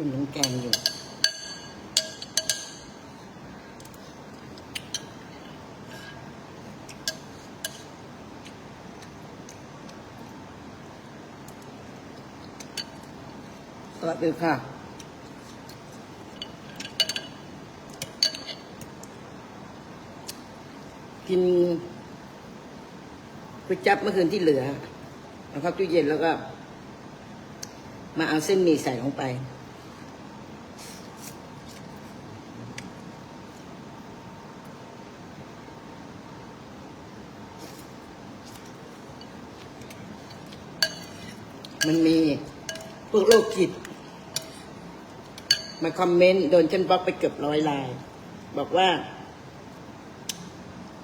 อุ่นน้ำแกงอยู่สวัสดีค่ะกินก๋วยจับเมื่อคืนที่เหลือเอาเข้าตู้เย็นแล้วก็ มาเอาเส้นหมี่ใส่ลงไป มันมีพวกโรคจิต มาคอมเมนต์โดนฉันบล็อกไปเกือบร้อยลาย บอกว่า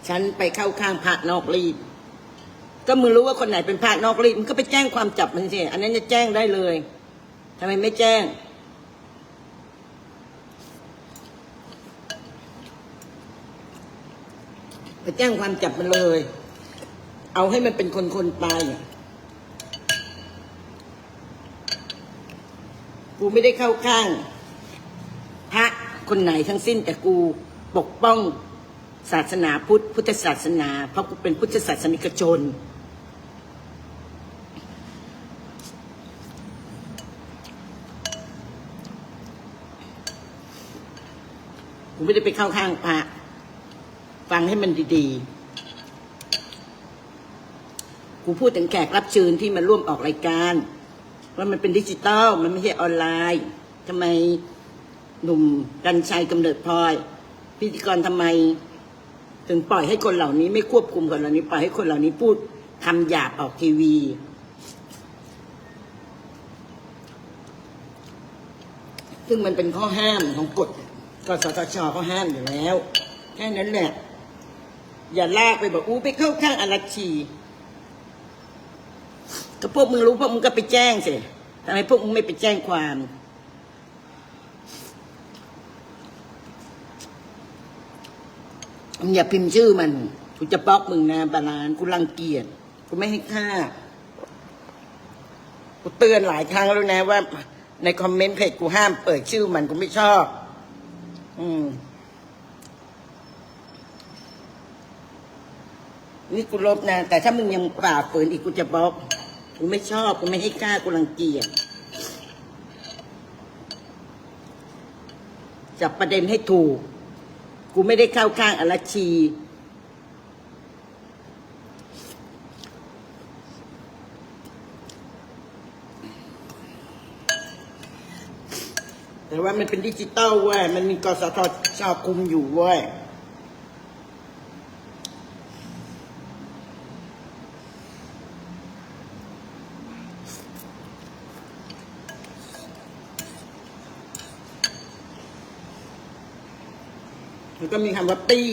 ฉันไปเข้าข้างพระนอกรีด ก็มึงรู้ว่าคนไหนเป็นพระนอกรีดมึงก็ไปแจ้งความจับมันสิอันนั้นจะแจ้งได้เลยทำไมไม่แจ้งไปแจ้งความจับมันเลย เอาให้มันเป็นคนคนๆไปอะ กูไม่ได้เข้าข้าง พระคนไหนทั้งสิ้นแต่กูปกป้องศาสนาพุทธ พุทธศาสนา เพราะกูเป็นพุทธศาสนิกชน กูไม่ได้ไปเข้าข้างพระ ฟังให้มันดีๆ กูพูดถึงแขกรับเชิญที่มาร่วมออกรายการ ว่ามันเป็นดิจิตอลมันไม่ใช่ออนไลน์ทำไมหนุ่มกัญชัยกำเนิดพลอยพิธีกรทำไม ถึงปล่อยให้คนเหล่านี้ไม่ควบคุมคนเหล่านี้ ปล่อยให้คนเหล่านี้พูดคำหยาบออกทีวี ซึ่งมันเป็นข้อห้ามของกฎกสทชเขาห้ามอยู่แล้ว แค่นั้นแหละ อย่าลากไปบอกอู้ไปเข้าข้างอรัชี ก็พวกมึงรู้พวกมึงก็ไปแจ้งสิทำไมพวกมึงไม่ไปแจ้งความ มึงอย่าพิมพ์ชื่อมันกูจะบล็อกมึงนะบาลานกูรังเกียจกูไม่ให้ค่ากูเตือนหลายครั้งแล้วนะว่า ในคอมเมนต์เพจกูห้ามเปิดชื่อมันกูไม่ชอบ อืมนี่กูลบนะ แต่ถ้ามึงยังฝ่าฝืนอีกกูจะบล็อก กูไม่ชอบกูไม่ให้กล้ากูรังเกียจจับประเด็นให้ถูก กูไม่ได้เข้าข้างอรัชชี แต่ว่ามันเป็นดิจิตอลเว้ย มันมีกสทชคุมอยู่เว้ย มันก็มีคำว่าปี้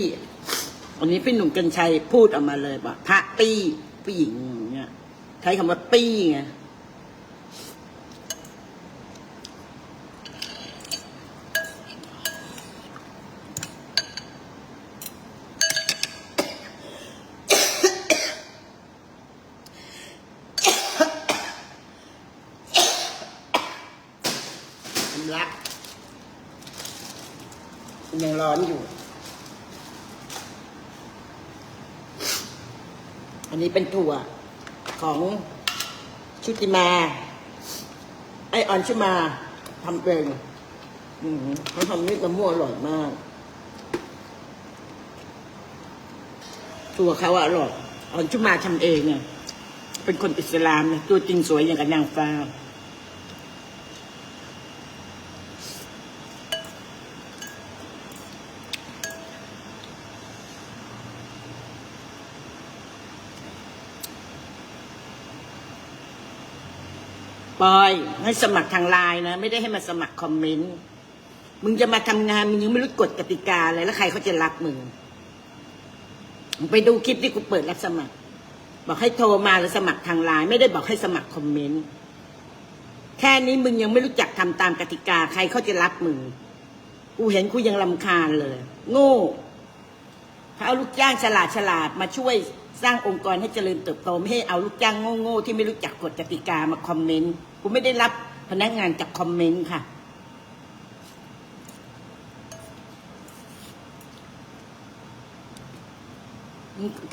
อันนี้พี่หนุ่มกัญชัยพูดออกมาเลยว่าพระปี้ผู้หญิงเนี่ยใช้คำว่าปี้ไงสำ ลักยังร้อนอยู่ อันนี้เป็นถั่วของชุติมา ไอออนชุมาทำเองอืมเขาทำนี่มะม่วงอร่อยมากถั่วเขาอะอร่อยออนชุมาทำเองเนี่ยเป็นคนอิสลามเนี่ยตัวจริงสวยอย่างกับนางฟ้า ปอย ให้สมัครทางไลน์นะ ไม่ได้ให้มาสมัครคอมเมนต์มึงจะมาทำงานมึงยังไม่รู้กฎกติกาเลยแล้วใครเขาจะรับมึงไปดูคลิปที่กูเปิดรับสมัคร บอกให้โทรมาหรือสมัครทางไลน์ไม่ได้บอกให้สมัครคอมเมนต์แค่นี้มึงยังไม่รู้จักทำตามกติกา ใครเขาจะรับมึงกูเห็นกูยังลำคาญเลย โง่เขาเอาลูกจ้างฉลาดฉลาดมาช่วย สร้างองค์กรให้เจริญเติบโตไม่ให้เอาลูกจ้างโง่ๆที่ไม่รู้จักกฎกติกามาคอมเมนต์กูไม่ได้รับพนักงานจากคอมเมนต์ค่ะ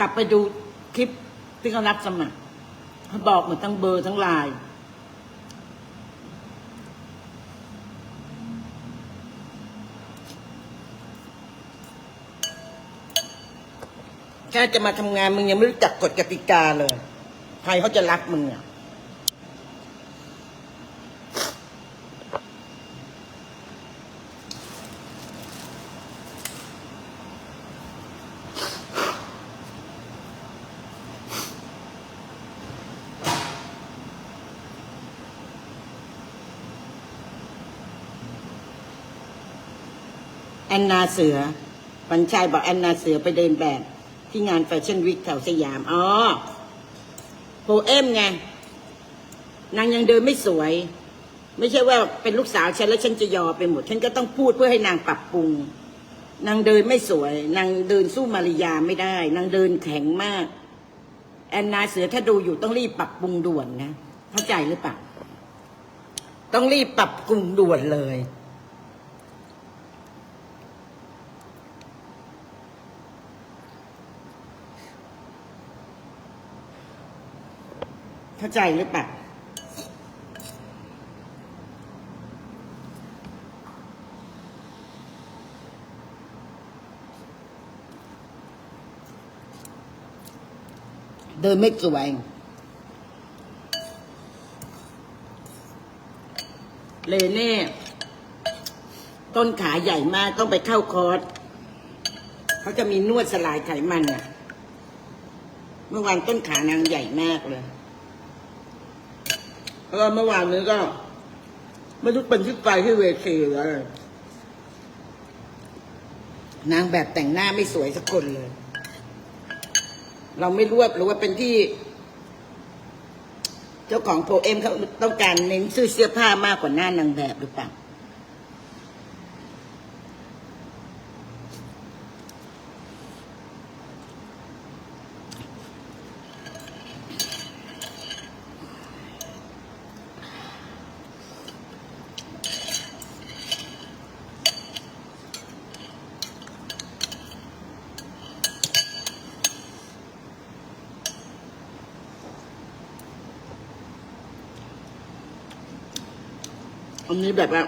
กลับไปดูคลิปที่เขารับสมัครเขาบอกหมดทั้งเบอร์ทั้งไลน์ แค่จะมาทำงานมึงยังไม่รู้จักกฎกติกาเลย ใครเขาจะรักมึงอะแอนนาเสือปัญชัยบอกแอนนาเสือไปเดินแบบ ที่งานแฟชั่นวิกแถวสยาม อ๋อโพเอมไง นางยังเดินไม่สวย ไม่ใช่ว่าเป็นลูกสาวฉันแล้วฉันจะยอไปหมด ฉันก็ต้องพูดเพื่อให้นางปรับปรุง นางเดินไม่สวย นางเดินสู้มาริยาไม่ได้ นางเดินแข็งมาก แอนนาเสือถ้าดูอยู่ต้องรีบปรับปรุงด่วนนะ เข้าใจหรือเปล่า ต้องรีบปรับปรุงด่วนเลย เข้าใจหรือเปล่าเดินไม่สวยเลเน่ต้นขาใหญ่มากต้องไปเข้าคอร์สเขาจะมีนวดสลายไขมันอะเมื่อวานต้นขานางใหญ่มากเลย แล้วก็เมื่อวานนี้ก็ ไม่รู้เป็นชุดไปที่เวทีหรืออะไรนางแบบแต่งหน้าไม่สวยสักคนเลย เราไม่รู้ว่าหรือว่าเป็นที่ เจ้าของโพเอมเขาต้องการเน้นซื้อเสื้อผ้ามากกว่าหน้านางแบบหรือเปล่า อันนี้แบบว่า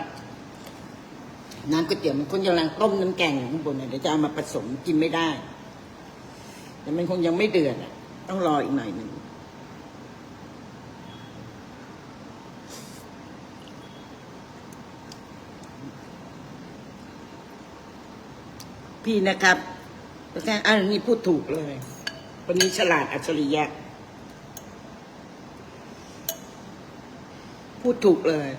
น้ำก๋วยเตี๋ยวมันคงกำลังต้มน้ำแกงอยู่ข้างบนเนี่ยเดี๋ยวจะเอามาผสมกินไม่ได้ แต่มันคงยังไม่เดือดอะต้องรออีกหน่อยหนึ่งพี่นะครับแล้วก็อันนี้พูดถูกเลยคนนี้ฉลาดอัจฉริยะ พูดถูกเลย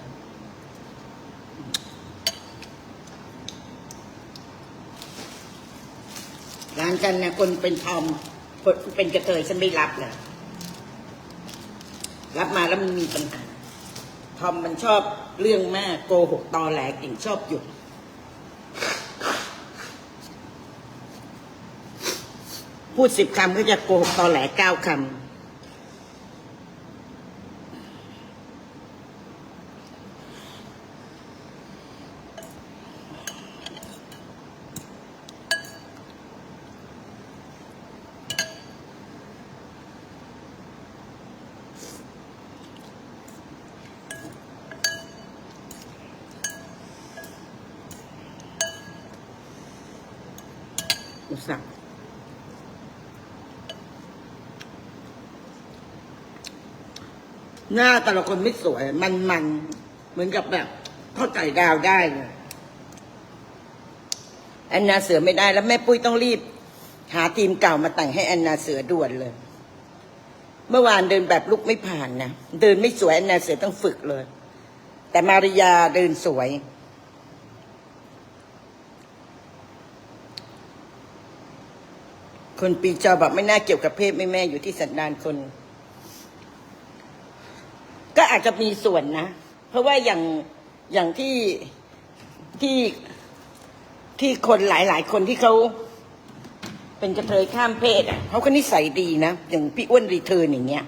านกันนะคนเป็นทอมคนเป็นกระเทยฉันไม่รับเลยรับมาแล้วมันมีปัญหาทอมมันชอบเรื่องมากโกหกตอแหลเก่งชอบหยุด พูดสิบคำก็จะโกหกตอแหลเก้าคำ ส่าห์หน้าแต่ละคนไม่สวย มันมันเหมือนกับแบบทอดไก่ดาวได้เลยแอนนาเสือไม่ได้แล้วแม่ปุ้ยต้องรีบ หาทีมเก่ามาแต่งให้แอนนาเสือด่วนเลย เมื่อวานเดินแบบลุกไม่ผ่านนะเดินไม่สวยแอนนาเสือต้องฝึกเลย แต่มาริยาเดินสวย คนปีจอบอกไม่น่าเกี่ยวกับเพศไม่แม่อยู่ที่สันดานคน ก็อาจจะมีส่วนนะ เพราะว่าอย่างอย่างที่ที่ที่คนหลาย ๆ คนที่เขาเป็นกระเทยข้ามเพศอะเขาก็นิสัยดีนะ อย่างพี่อ้วนรีเทิร์นอย่างเงี้ย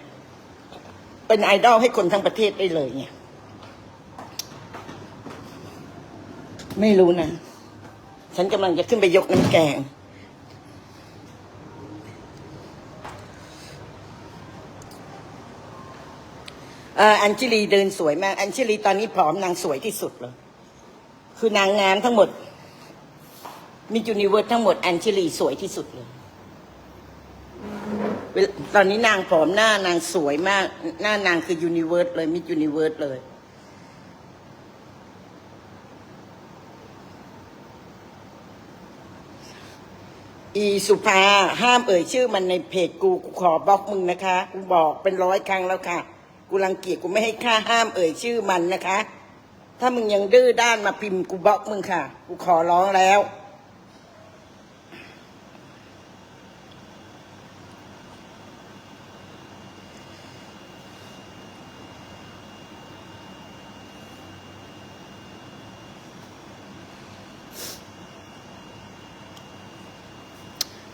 เป็นไอดอลให้คนทั้งประเทศได้เลยเนี่ยไม่รู้นะ ฉันกำลังจะขึ้นไปยกน้ำแกง เอ่ออัญชิลีเดินสวยมาก อัญชิลีตอนนี้ผอมนางสวยที่สุดเลย คือนางงามทั้งหมด มีจูนิเวิร์สทั้งหมด อัญชิลีสวยที่สุดเลย ตอนนี้นางผอมหน้านางสวยมาก หน้านางคือยูนิเวิร์สเลยมิจูนิเวิร์สเลย อีสุภาห้ามเอ่ยชื่อมันในเพจกูกูขอบล็อกมึงนะคะ กูบอกเป็นร้อยครั้งแล้วค่ะ กูรังเกียจกูไม่ให้ค่าห้ามเอ่ยชื่อมันนะคะ ถ้ามึงยังดื้อด้านมาพิมพ์กูบล็อกมึงค่ะ กูขอร้องแล้ว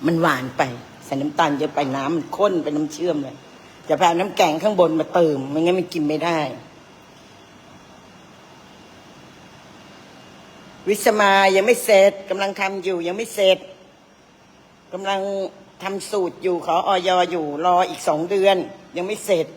มันหวานไปใส่น้ำตาลเยอะไปน้ำมันข้นเป็นน้ำเชื่อมเลย จะพาน้ำแกงข้างบนมาเติมไม่งั้นมันกินไม่ได้ วิสมายังไม่เสร็จกำลังทำอยู่ ยังไม่เสร็จกำลังทำสูตรอยู่ขอออยอยู่ รออีกสองเดือน ยังไม่เสร็จ